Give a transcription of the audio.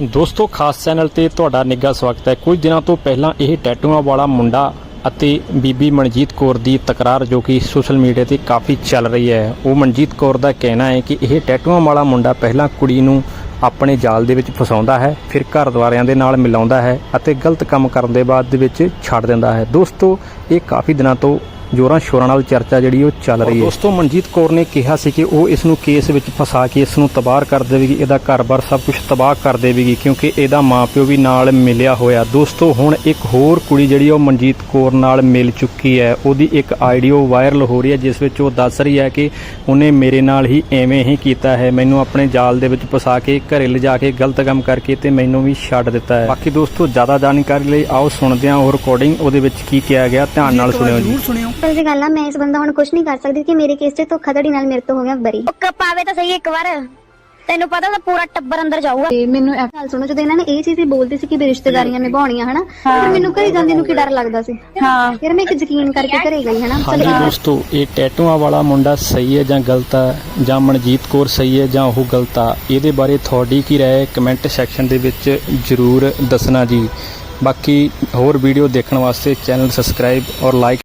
ਦੋਸਤੋ, ਖਾਸ ਚੈਨਲ ਤੇ ਤੁਹਾਡਾ ਨਿੱਘਾ ਸਵਾਗਤ ਹੈ। ਕੁਝ ਦਿਨਾਂ ਤੋਂ ਪਹਿਲਾਂ ਇਹ ਟੈਟੂਆਂ ਵਾਲਾ ਮੁੰਡਾ ਅਤੇ ਬੀਬੀ ਮਨਜੀਤ ਕੌਰ ਦੀ ਤਕਰਾਰ ਜੋ ਕਿ ਸੋਸ਼ਲ ਮੀਡੀਆ ਤੇ ਕਾਫੀ ਚੱਲ ਰਹੀ ਹੈ। ਉਹ ਮਨਜੀਤ ਕੌਰ ਦਾ ਕਹਿਣਾ ਹੈ ਕਿ ਇਹ ਟੈਟੂਆਂ ਵਾਲਾ ਮੁੰਡਾ ਪਹਿਲਾਂ ਕੁੜੀ ਨੂੰ ਆਪਣੇ ਜਾਲ ਦੇ ਵਿੱਚ ਫਸਾਉਂਦਾ ਹੈ, ਫਿਰ ਘਰ ਦੁਆਰਿਆਂ ਦੇ ਨਾਲ ਮਿਲਾਉਂਦਾ ਹੈ ਅਤੇ ਗਲਤ ਕੰਮ ਕਰਨ ਦੇ ਬਾਅਦ ਦੇ ਵਿੱਚ ਛੱਡ ਦਿੰਦਾ ਹੈ। ਦੋਸਤੋ, ਇਹ ਕਾਫੀ ਦਿਨਾਂ ਤੋਂ ਜੋਰਾਂ ਸ਼ੋਰਾਂ ਨਾਲ ਚਰਚਾ ਜਿਹੜੀ ਉਹ ਚੱਲ ਰਹੀ ਹੈ। ਦੋਸਤੋ ਮਨਜੀਤ ਕੌਰ ਨੇ ਕਿਹਾ ਸੀ ਕਿ ਉਹ ਇਸ ਨੂੰ ਕੇਸ ਵਿੱਚ ਫਸਾ ਕੇ ਇਸ ਨੂੰ ਤਬਾਹ ਕਰ ਦੇਵੇਗੀ ਇਹਦਾ ਘਰ-ਬਾਰ ਸਭ ਕੁਝ ਤਬਾਹ ਕਰ ਦੇਵੇਗੀ ਕਿਉਂਕਿ ਇਹਦਾ ਮਾਪਿਓ ਵੀ ਨਾਲ ਮਿਲਿਆ ਹੋਇਆ। ਦੋਸਤੋ ਹੁਣ ਇੱਕ ਹੋਰ ਕੁੜੀ ਜਿਹੜੀ ਉਹ ਮਨਜੀਤ ਕੌਰ ਨਾਲ ਮਿਲ ਚੁੱਕੀ ਹੈ ਉਹਦੀ ਇੱਕ ਆਡੀਓ ਵਾਇਰਲ ਹੋ ਰਹੀ ਹੈ ਜਿਸ ਵਿੱਚ ਉਹ ਦੱਸ ਰਹੀ ਹੈ ਕਿ ਉਹਨੇ ਮੇਰੇ ਨਾਲ ਹੀ ਐਵੇਂ ਹੀ ਕੀਤਾ ਹੈ ਮੈਨੂੰ ਆਪਣੇ ਜਾਲ ਦੇ ਵਿੱਚ ਫਸਾ ਕੇ ਘਰੇ ਲਿਜਾ ਕੇ ਗਲਤ ਕੰਮ ਕਰਕੇ ਤੇ ਮੈਨੂੰ ਵੀ ਛੱਡ ਦਿੱਤਾ ਹੈ। ਬਾਕੀ ਦੋਸਤੋ ਜ਼ਿਆਦਾ ਜਾਣਕਾਰੀ ਲਈ ਆਓ ਸੁਣਦੇ ਹਾਂ ਉਹ ਰਿਕਾਰਡਿੰਗ ਉਹਦੇ ਵਿੱਚ ਕੀ ਕਿਹਾ ਗਿਆ ਧਿਆਨ ਨਾਲ ਸੁਣਿਓ ਜੀ। ਪਰ ਜੇ ਗੱਲ ਆ ਮੈਂ ਇਸ ਬੰਦਾ ਹੁਣ ਕੁਝ ਨਹੀਂ ਕਰ ਸਕਦੀ ਕਿ ਮੇਰੇ ਕੇਸ 'ਚ ਧੋਖਾਧੜੀ ਨਾਲ ਮੇਰੇ ਤੋਂ ਹੋ ਗਿਆ ਬਰੀ। ਉਹ ਕੱਪ ਆਵੇ ਤਾਂ ਸਹੀ ਇੱਕ ਵਾਰ। ਤੈਨੂੰ ਪਤਾ ਤਾਂ ਪੂਰਾ ਟੱਬਰ ਅੰਦਰ ਜਾਊਗਾ। ਤੇ ਮੈਨੂੰ ਇਹ ਗੱਲ ਸੁਣੋ ਜਦੋਂ ਇਹਨਾਂ ਨੇ ਇਹ ਚੀਜ਼ ਹੀ ਬੋਲਦੀ ਸੀ ਕਿ ਵੀ ਰਿਸ਼ਤੇਦਾਰੀਆਂ ਨਿਭਾਉਣੀਆਂ ਹਨਾ ਫਿਰ ਮੈਨੂੰ ਘਰੇ ਜਾਂਦੀ ਨੂੰ ਕੀ ਡਰ ਲੱਗਦਾ ਸੀ? ਹਾਂ। ਫਿਰ ਮੈਂ ਇੱਕ ਯਕੀਨ ਕਰਕੇ ਘਰੇ ਗਈ ਹਨਾ ਹਾਂਜੀ ਦੋਸਤੋ ਇਹ ਟੈਟੂਆਂ ਵਾਲਾ ਮੁੰਡਾ ਸਹੀ ਹੈ ਜਾਂ ਗਲਤ ਹੈ ਜਾਂ ਮਨਜੀਤ ਕੌਰ ਸਹੀ ਹੈ ਜਾਂ ਉਹ ਗਲਤ ਆ ਇਹਦੇ ਬਾਰੇ ਤੁਹਾਡੀ ਕੀ ਰਾਏ ਹੈ? ਕਮੈਂਟ ਸੈਕਸ਼ਨ ਦੇ ਵਿੱਚ ਜਰੂਰ ਦੱਸਣਾ ਜੀ। ਬਾਕੀ ਹੋਰ ਵੀਡੀਓ ਦੇਖਣ ਵਾਸਤੇ ਚੈਨਲ ਸਬਸਕ੍ਰਾਈਬ ਔਰ ਲਾਈਕ